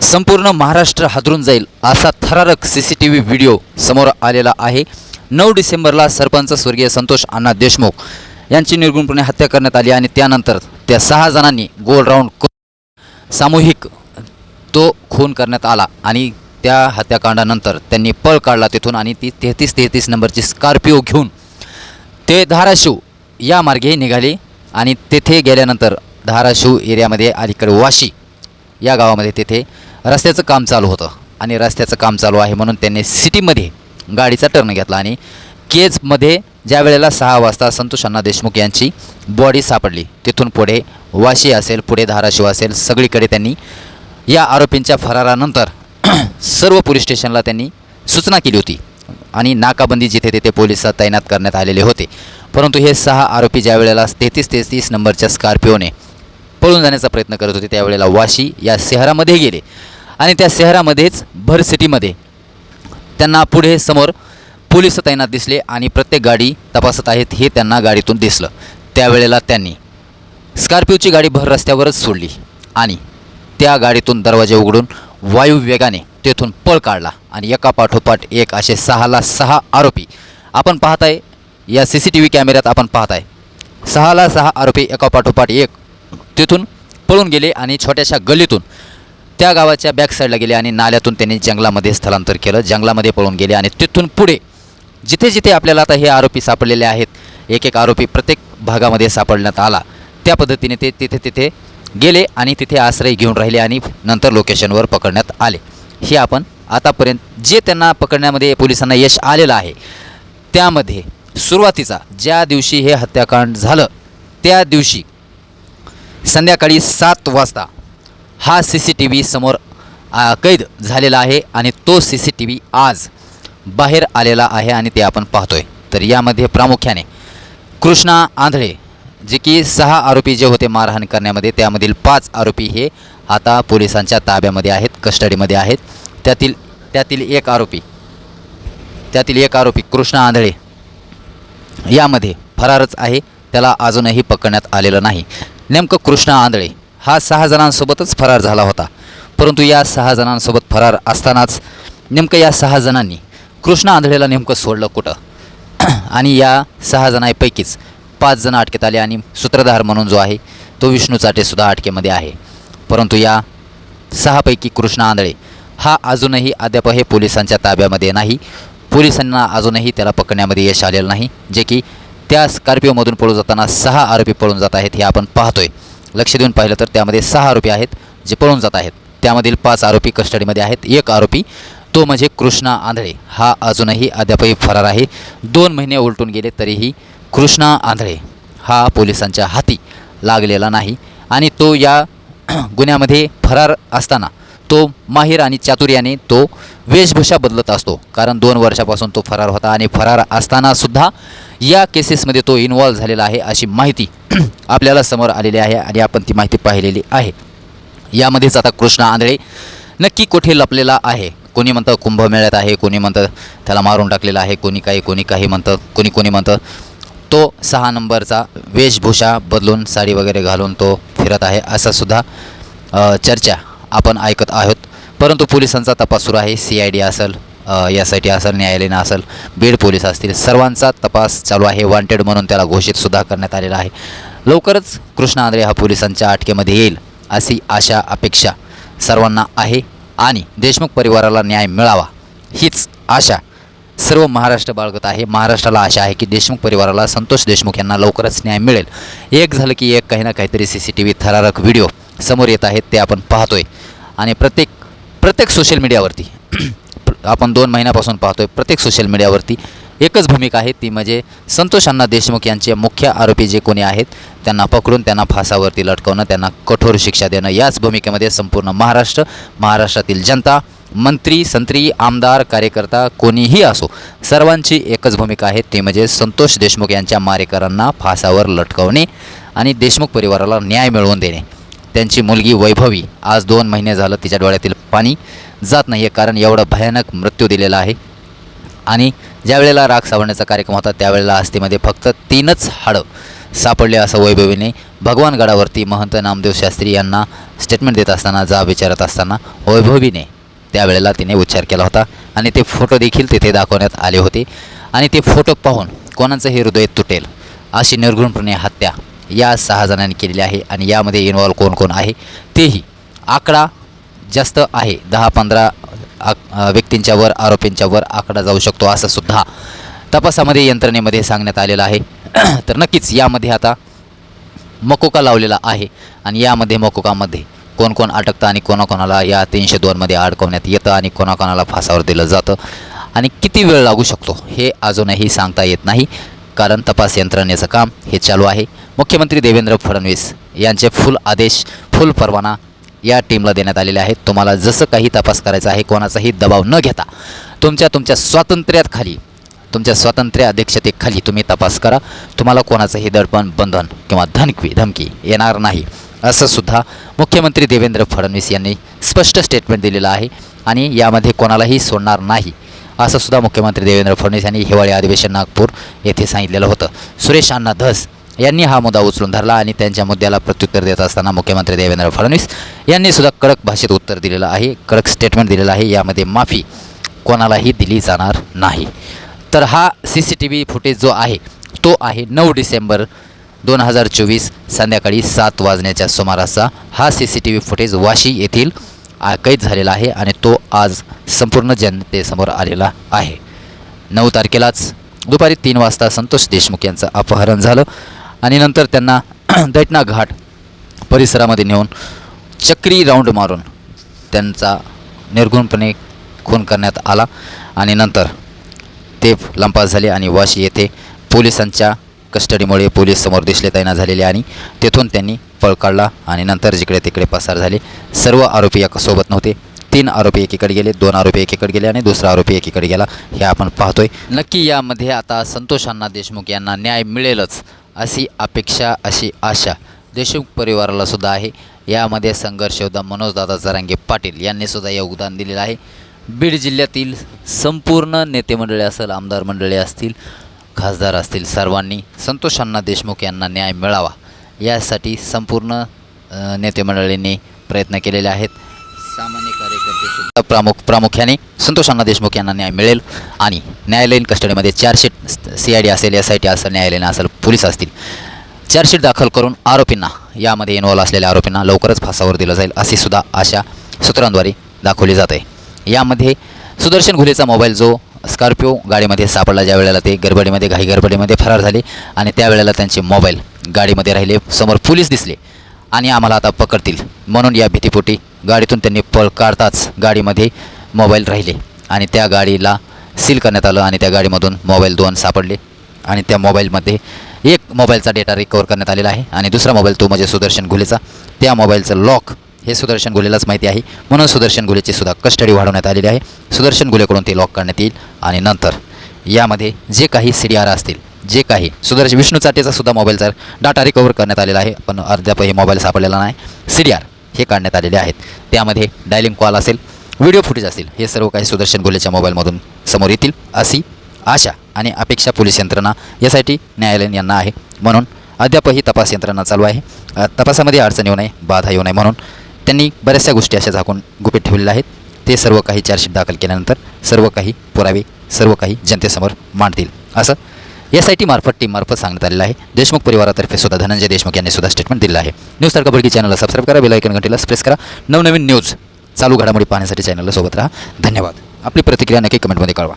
संपूर्ण महाराष्ट्र हादरून जाईल असा थरारक C C T V video समोर आलेला आहे. नऊ डिसेंबरला सरपंच स्वर्गीय संतोष अण्णा देशमुख यांची निर्गुणपणे हत्या करण्यात आली आणि त्यानंतर त्या सहा जणांनी गोल राऊंड करून सामूहिक तो खून करण्यात आला आणि त्या हत्याकांडानंतर त्यांनी पळ काढला तिथून आणि ती तेहतीस तेहतीस नंबरची स्कॉर्पिओ घेऊन ते धाराशिव या मार्गे निघाले आणि तेथे गेल्यानंतर धाराशिव एरियामध्ये अलीकडे वाशी या गावामध्ये तेथे रस्त्याचं काम चालू होतं आणि रस्त्याचं काम चालू आहे म्हणून त्यांनी सिटीमध्ये गाडीचा टर्न घेतला आणि केजमध्ये ज्या वेळेला सहा वाजता संतोष अण्णा देशमुख यांची बॉडी सापडली तिथून पुढे वाशी असेल पुढे धाराशिव असेल सगळीकडे त्यांनी या आरोपींच्या फरारानंतर सर्व पोलीस स्टेशनला त्यांनी सूचना केली होती आणि नाकाबंदी जिथे तिथे पोलीस तैनात करण्यात आलेले होते. परंतु हे सहा आरोपी ज्या वेळेला तेहतीस तेहतीस नंबरच्या स्कॉर्पिओने पळून जाण्याचा प्रयत्न करत होते त्यावेळेला वाशी या शहरामध्ये गेले. आणि त्या शहरामध्येच भर सिटीमध्ये त्यांना पुढे समोर पोलीस तैनात दिसले आणि प्रत्येक गाडी तपासत आहेत हे त्यांना गाडीतून दिसलं. त्यावेळेला त्यांनी स्कॉर्पिओची गाडी भर रस्त्यावरच सोडली आणि त्या गाडीतून दरवाजे उघडून वायू वेगाने तेथून पळ काढला आणि एका पाठोपाठ एक असे सहाला सहा आरोपी आपण पाहताय या सी सी टी व्ही कॅमेऱ्यात आपण पाहताय. सहाला सहा आरोपी एका पाठोपाठ एक तिथून पळून गेले आणि छोट्याशा गल्लीतून त्या गावाच्या बॅक साईडला गेले आणि नाल्यातून त्यांनी जंगलामध्ये स्थलांतर केलं. जंगलामध्ये पळून गेले आणि तिथून पुढे जिथे जिथे आपल्याला आता हे आरोपी सापडलेले आहेत एक एक आरोपी प्रत्येक भागामध्ये सापडण्यात आला. त्या पद्धतीने ते तिथे तिथे गेले आणि तिथे आश्रय घेऊन राहिले आणि नंतर लोकेशनवर पकडण्यात आले. हे आपण आतापर्यंत जे त्यांना पकडण्यामध्ये पोलिसांना यश आलेलं आहे त्यामध्ये सुरुवातीचा ज्या दिवशी हे हत्याकांड झालं त्या दिवशी संध्याकाळी सात वाजता हा सी सी टी व्ही समोर कैद झालेला आहे आणि तो सी सी टी व्ही आज बाहेर आलेला आहे आणि ते आपण पाहतोय. तर यामध्ये प्रामुख्याने कृष्णा आंधळे जे की सहा आरोपी जे होते मारहाण करण्यामध्ये त्यामधील पाच आरोपी हे आता पोलिसांच्या ताब्यामध्ये आहेत कस्टडीमध्ये आहेत. त्यातील त्यातील एक आरोपी त्यातील एक आरोपी कृष्णा आंधळे यामध्ये फरारच आहे त्याला अजूनही पकडण्यात आलेलं नाही. नेमकं कृष्णा आंधळे हा सहा जणांसोबतच फरार झाला होता. परंतु या सहा जणांसोबत फरार असतानाच नेमकं या सहा जणांनी कृष्णा आंधळेला नेमकं सोडलं कुठं? आणि या सहा जणांपैकीच पाच जण अटकेत आले आणि सूत्रधार म्हणून जो आहे तो विष्णू चाटेसुद्धा अटकेमध्ये आहे. परंतु या सहापैकी कृष्णा आंधळे हा अजूनही अद्याप हे पोलिसांच्या ताब्यामध्ये नाही. पोलिसांना अजूनही त्याला पकडण्यामध्ये यश आलेलं नाही जे की त्या स्कॉर्पिओमधून पळून जाताना सहा आरोपी पळून जात आहेत हे आपण पाहतोय. लक्ष देऊन पाहिलं तर त्यामध्ये सहा आरोपी आहेत जे पळून जात आहेत. त्यामधील पाच आरोपी कस्टडीमध्ये आहेत. एक आरोपी तो म्हणजे कृष्णा आंधळे. हा अजूनही अद्यापही फरार आहे. दोन महिने उलटून गेले तरीही कृष्णा आंधळे हा पोलिसांच्या हाती लागलेला नाही आणि तो या गुन्ह्यामध्ये फरार असताना तो माहीर आणि चातुर्याने तो वेशभूषा बदलत असतो. कारण दोन वर्षापासून तो फरार होता आणि फरार असतानासुद्धा या केसेसमध्ये तो इन्वॉल्व झालेला आहे अशी माहिती आपल्याला समोर आलेली आहे आणि आपण ती माहिती पाहिलेली आहे. यामध्येच आता कृष्णा आंधळे नक्की कुठे लपलेला आहे? कोणी म्हणतं कुंभमेळ्यात आहे कोणी म्हणतं त्याला मारून टाकलेला आहे कोणी काही कोणी काही म्हणतं कोणी कोणी म्हणतं. तो सहा नंबरचा वेशभूषा बदलून साडी वगैरे घालून तो फिरत आहे असं सुद्धा चर्चा आपण ऐकत आहोत. परंतु पोलिसांचा तपास सुरू आहे सी आय डी असेल एस आय टी असेल न्यायालयीन असेल बीड पोलीस असतील सर्वांचा तपास चालू आहे. वॉन्टेड म्हणून त्याला घोषितसुद्धा करण्यात आलेला आहे. लवकरच कृष्णा आंद्रे हा पोलिसांच्या अटकेमध्ये येईल अशी आशा अपेक्षा सर्वांना आहे. आणि देशमुख परिवाराला न्याय मिळावा हीच आशा सर्व महाराष्ट्र बाळगत आहे. महाराष्ट्राला आशा आहे की देशमुख परिवाराला संतोष देशमुख यांना लवकरच न्याय मिळेल. एक झालं की एक काही ना काहीतरी सी सी टी व्ही थरारक व्हिडिओ समोर येत आहेत ते आपण पाहतोय. आणि प्रत्येक प्रत्येक सोशल मीडियावरती आपण दोन महिन्यापासून पाहतोय प्रत्येक सोशल मीडियावरती एकच भूमिका आहे ती म्हणजे संतोष अण्णा देशमुख यांचे मुख्य आरोपी जे कोणी आहेत त्यांना पकडून त्यांना फासावरती लटकवणं त्यांना कठोर शिक्षा देणं याच भूमिकेमध्ये संपूर्ण महाराष्ट्र महाराष्ट्रातील जनता मंत्री संत्री आमदार कार्यकर्ता कोणीही असो सर्वांची एकच भूमिका आहे ती म्हणजे संतोष देशमुख यांच्या मारेकरांना फासावर लटकवणे आणि देशमुख परिवाराला न्याय मिळवून देणे. त्यांची मुलगी वैभवी आज दोन महिने झालं तिच्या डोळ्यातील पाणी जात नाही आहे कारण एवढं भयानक मृत्यू दिलेला आहे. आणि ज्या वेळेला राग सावरण्याचा कार्यक्रम होता त्यावेळेला आस्थीमध्ये फक्त तीनच हाडं सापडले असं वैभवीने भगवान गडावरती महंत नामदेव शास्त्री यांना स्टेटमेंट देत असताना जा विचारत असताना वैभवीने त्यावेळेला तिने उच्चार केला होता आणि ते फोटो देखील तिथे दाखवण्यात आले होते. आणि ते फोटो पाहून कोणाचंही हृदय तुटेल अशी निर्घृणपणे हत्या या सहा जणांनी केलेली आहे आणि यामध्ये इन्वॉल्व कोण कोण आहे तेही आकडा जास्त आहे. दहा पंधरा आक- व्यक्तींच्या वर आरोपींच्या वर आकडा जाऊ शकतो असं सुद्धा तपासामध्ये यंत्रणेमध्ये सांगण्यात आलेलं आहे. तर नक्कीच यामध्ये आता मकोका लावलेला आहे आणि यामध्ये मकोकामध्ये कोण कोण अटकतं आणि कोणाकोणाला या तीनशे दोनमध्ये अडकवण्यात येतं आणि कोणाकोणाला फासावर दिलं जातं आणि किती वेळ लागू शकतो हे अजूनही सांगता येत नाही. कारण तपास यंत्रणेचं काम हे चालू आहे. मुख्यमंत्री देवेंद्र फडणवीस यांचे फुल आदेश फुल परवाना या टीमला देण्यात आलेले आहेत. तुम्हाला जसं काही तपास करायचा आहे कोणाचाही दबाव न घेता तुमच्या तुमच्या स्वातंत्र्यात खाली तुमच्या स्वातंत्र्य अध्यक्षतेखाली तुम्ही तपास करा. तुम्हाला कोणाचंही दडपण बंधन किंवा धमकी धमकी येणार नाही. असं सुद्धा मुख्यमंत्री देवेंद्र फडणवीस यांनी स्पष्ट स्टेटमेंट दिलेलं आहे. आणि यामध्ये कोणालाही सोडणार नाही. असं सुद्धा मुख्यमंत्री देवेंद्र फडणवीस यांनी हिवाळी अधिवेशन नागपूर येथे सांगितलेलं होतं. सुरेश अण्णा धस यांनी हा मुद्दा उचलून धरला आणि त्यांच्या मुद्द्याला प्रत्युत्तर देत असताना मुख्यमंत्री देवेंद्र फडणवीस यांनी सुद्धा कडक भाषेत उत्तर दिलेलं आहे कडक स्टेटमेंट दिलेलं आहे. यामध्ये माफी कोणालाही दिली जाणार नाही. तर हा C C T V footage जो आहे तो आहे नऊ डिसेंबर दोन हजार चोवीस संध्याकाळी सात वाजण्याच्या सुमाराचा. हा C C T V footage Vashi येथील कैद झालेला आहे आणि तो आज संपूर्ण जनतेसमोर आलेला आहे. नऊ तारखेलाच दुपारी तीन वाजता संतोष देशमुख यांचं अपहरण झालं आणि नंतर त्यांना दैटना घाट परिसरामध्ये नेऊन चक्री राऊंड मारून त्यांचा निर्गुणपणे खून करण्यात आला आणि नंतर ते लंपास झाले आणि वाशी येथे पोलिसांच्या कस्टडीमुळे पोलीस समोर दिसले तैनात झालेले आणि तेथून त्यांनी पळ काढला आणि नंतर जिकडे तिकडे पसार झाले. सर्व आरोपी एका सोबत नव्हते. तीन आरोपी एकीकडे गेले दोन आरोपी एकीकडे गेले आणि दुसरा आरोपी एकीकडे गेला. हे आपण पाहतोय. नक्की यामध्ये आता संतोषांना देशमुख यांना न्याय मिळेलच अशी अपेक्षा अशी आशा देशमुख परिवाराला सुद्धा आहे. यामध्ये संघर्ष योद्धा मनोजदादा जरांगे पाटील यांनी सुद्धा योगदान दिलेलं आहे. बीड जिल्ह्यातील संपूर्ण नेते मंडळी असेल आमदार मंडळी असतील खासदार असतील सर्वांनी संतोषांना देशमुख यांना न्याय मिळावा. यासाठी संपूर्ण नेतेमंडळींनी प्रयत्न केलेले आहेत. सामान्य कार्यकर्ते प्रामुख प्रामुख्याने संतोषांना देशमुख यांना न्याय मिळेल आणि न्यायालयीन कस्टडीमध्ये चार्जशीट सी आय डी असेल एस आय टी असेल न्यायालयीन असेल पोलीस असतील. चार्जशीट दाखल करून आरोपींना यामध्ये इन्व्हॉल्व असलेल्या आरोपींना लवकरच फासावर दिलं जाईल अशी सुद्धा आशा सूत्रांद्वारे दाखवली जात. आहे यामध्ये सुदर्शन घुलेचा मोबाईल जो स्कॉर्पिओ गाडीमध्ये सापडला. ज्या वेळेला ते गडबडीमध्ये घाई गडबडीमध्ये फरार झाले आणि त्यावेळेला त्यांचे मोबाईल गाडीमध्ये राहिले. समोर पोलीस दिसले आणि आम्हाला आता पकडतील. म्हणून या भीतीपोटी गाडीतून त्यांनी पळ काढताच गाडीमध्ये मोबाईल राहिले आणि त्या गाडीला सील करण्यात आलं आणि त्या गाडीमधून मोबाईल दोन सापडले आणि त्या मोबाईलमध्ये एक मोबाईलचा डेटा रिकवर करण्यात आलेला आहे आणि दुसरा मोबाईल तो म्हणजे सुदर्शन घुलेचा. त्या मोबाईलचं लॉक हे सुदर्शन गुलेलाच माहिती आहे. म्हणून सुदर्शन घुलेची सुद्धा कस्टडी वाढवण्यात आलेली आहे. सुदर्शन गुलेकडून ते लॉक करण्यात येईल आणि नंतर यामध्ये जे काही सी डी आर असतील जे काही सुदर्शन विष्णू चाटेचा सुद्धा मोबाईलचा डाटा रिकवर करण्यात आलेला आहे. पण अद्यापही मोबाईल सापडलेला नाही. सी डी आर हे काढण्यात आलेले आहेत. त्यामध्ये डायलिंग कॉल असेल व्हिडिओ फुटेज असतील हे सर्व काही सुदर्शन गोलेच्या मोबाईलमधून समोर येतील. अशी आशा आणि अपेक्षा पोलीस यंत्रणा यासाठी न्यायालयीन यांना आहे. म्हणून अद्यापही तपास यंत्रणा चालू आहे. तपासामध्ये अडचण येऊ नये बाधा येऊ नये म्हणून त्यांनी बऱ्याचशा गोष्टी अशा झाकून गुपित ठेवलेल्या आहेत. ते सर्व काही चार्जशीट दाखल केल्यानंतर सर्व काही पुरावे सर्व काही जनतेसमोर मांडतील असं एस आय टी मार्फत टीममार्फत सांगण्यात आलेलं आहे. देशमुख परिवारातर्फे सुद्धा धनंजय देशमुख यांनी सुद्धा स्टेटमेंट दिलं आहे. न्यूज तारखा बडकी चॅनलला सबस्क्राईब करा बेलायकन घंटीला प्रेस करा. नवनवीन न्यूज चालू घडामोडी पाहण्यासाठी चॅनलला सोबत राहा. धन्यवाद. आपली प्रतिक्रिया नक्की कमेंटमध्ये कळवा.